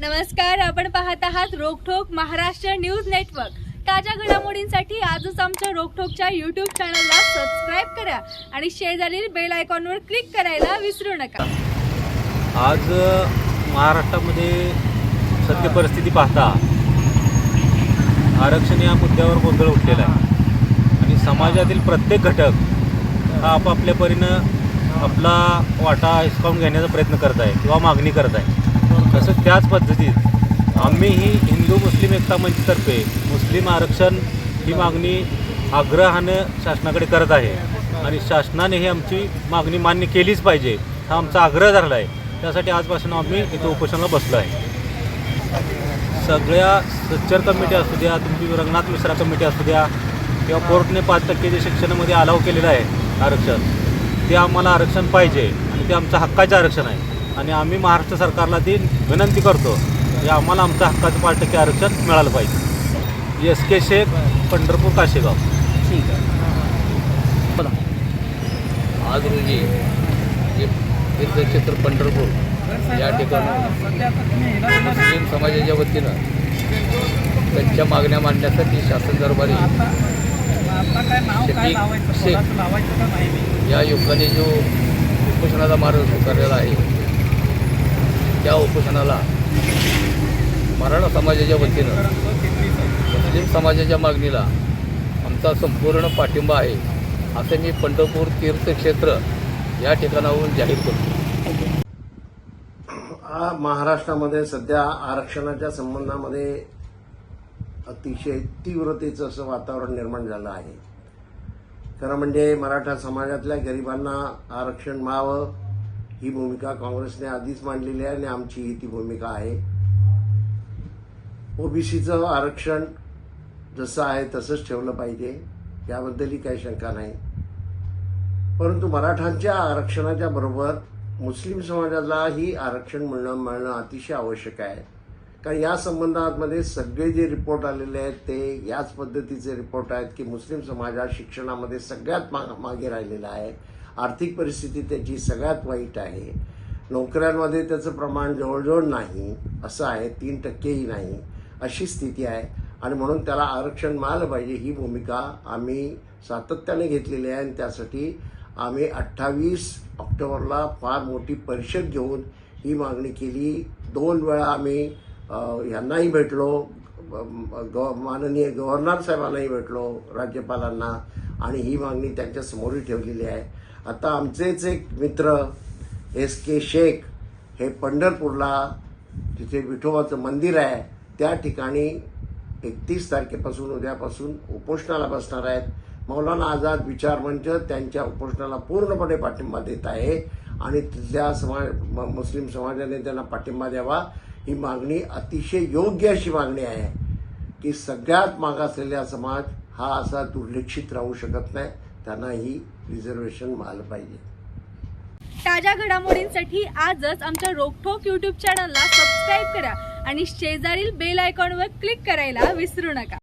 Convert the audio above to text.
नमस्कार आपण पाहत आहात रोकठोक महाराष्ट्र न्यूज नेटवर्क. ताज्या घडामोडींसाठी आजच आमच्या रोकठोकच्या युट्यूब चॅनलला सबस्क्राईब करा आणि शेजारील बेल आयकॉनवर क्लिक करायला विसरू नका. आज महाराष्ट्रामध्ये सत्य परिस्थिती पाहता आरक्षण या मुद्द्यावर गोंधळ उठलेला आहे. आणि समाजातील प्रत्येक घटक हा आपापल्या परीनं आपला वाटा हिसकावून घेण्याचा प्रयत्न करत आहे किंवा मागणी करत आहे. तसंच त्याच पद्धतीत आम्ही ही हिंदू मुस्लिम एकता मंचतर्फे मुस्लिम आरक्षण ही मागणी आग्रहानं शासनाकडे करत आहे. आणि शासनाने ही आमची मागणी मान्य केलीच पाहिजे हा आमचा आग्रह धरला आहे त्यासाठी आजपासून आम्ही इथं उपोषणाला बसलो आहे. सगळ्या सच्चर कमिटी असू द्या तुमची रंगनाथ मिश्रा कमिटी असू द्या किंवा कोर्टने पाच टक्के जे शिक्षणामध्ये अलाव केलेलं आहे आरक्षण ते आम्हाला आरक्षण पाहिजे आणि ते आमचं हक्काचं आरक्षण आहे. आणि आम्ही महाराष्ट्र सरकारला ती विनंती करतो की आम्हाला आमचं हक्काचं पाच टक्के आरक्षण मिळालं पाहिजे. S K Shaikh Pandharpur Kashegaon. आज रोजी जे तीर्थक्षेत्र पंढरपूर या ठिकाणी मुस्लिम समाजाच्या वतीनं त्यांच्या मागण्या मांडण्यासाठी शासन दरबारी शेख या युवकाने जो उपोषणाचा मार्ग स्वीकारलेला आहे त्या उपोषणाला मराठा समाजाच्या वतीनं मुस्लिम समाजाच्या मागणीला आमचा संपूर्ण पाठिंबा आहे असं मी पंढरपूर तीर्थक्षेत्र या ठिकाणाहून जाहीर करतो. हा महाराष्ट्रामध्ये सध्या आरक्षणाच्या संबंधामध्ये अतिशय तीव्रतेचं असं वातावरण निर्माण झालं आहे. खरं म्हणजे मराठा समाजातल्या गरिबांना आरक्षण मिळावं ही भूमिका काँग्रेसने आधीच मांडलेली आहे आणि आमची ही ती भूमिका आहे. ओबीसीचं आरक्षण जसं आहे तसंच ठेवलं पाहिजे याबद्दलही काही शंका नाही. परंतु मराठांच्या आरक्षणाच्या बरोबर मुस्लिम समाजालाही आरक्षण मिळणं मिळणं अतिशय आवश्यक आहे. कारण या संबंधामध्ये सगळे जे रिपोर्ट आलेले आहेत ते याच पद्धतीचे रिपोर्ट आहेत की मुस्लिम समाज हा शिक्षणामध्ये सगळ्यात मा मागे राहिलेला आहे. आर्थिक परिस्थिती त्याची सगळ्यात वाईट आहे. नोकऱ्यांमध्ये त्याचं प्रमाण जवळजवळ नाही असं आहे तीन टक्केही नाही अशी स्थिती आहे. आणि म्हणून त्याला आरक्षण मिळालं पाहिजे ही भूमिका आम्ही सातत्याने घेतलेली आहे. आणि त्यासाठी आम्ही अठ्ठावीस ऑक्टोबरला फार मोठी परिषद घेऊन ही मागणी केली. दोन वेळा आम्ही यांनाही भेटलो ग माननीय गव्हर्नर साहेबांनाही भेटलो राज्यपालांना. आणि ही मागणी त्यांच्यासमोरही ठेवलेली आहे. आता आमचेच एक मित्र एस के शेख हे पंढरपूरला तिथे विठोबाचं मंदिर आहे त्या ठिकाणी एकतीस तारखेपासून उद्यापासून उपोषणाला बसणार आहेत. मौलाना आझाद विचार मंच त्यांच्या उपोषणाला पूर्णपणे पाठिंबा देत आहे आणि तिथल्या समाज म- मुस्लिम समाजाने त्यांना पाठिंबा द्यावा ही मागणी अतिशय योग्य अशी मागणी आहे की सगळ्यात मागासलेला समाज हा असा दुर्लक्षित राहू शकत नाही. त्यांना ही रिझर्वेशन मिळालं पाहिजे. ताज्या घडामोडींसाठी आजच आमच्या रोखोक युट्यूब चॅनलला सबस्क्राईब करा आणि शेजारील बेल आयकॉनवर क्लिक करायला विसरू नका.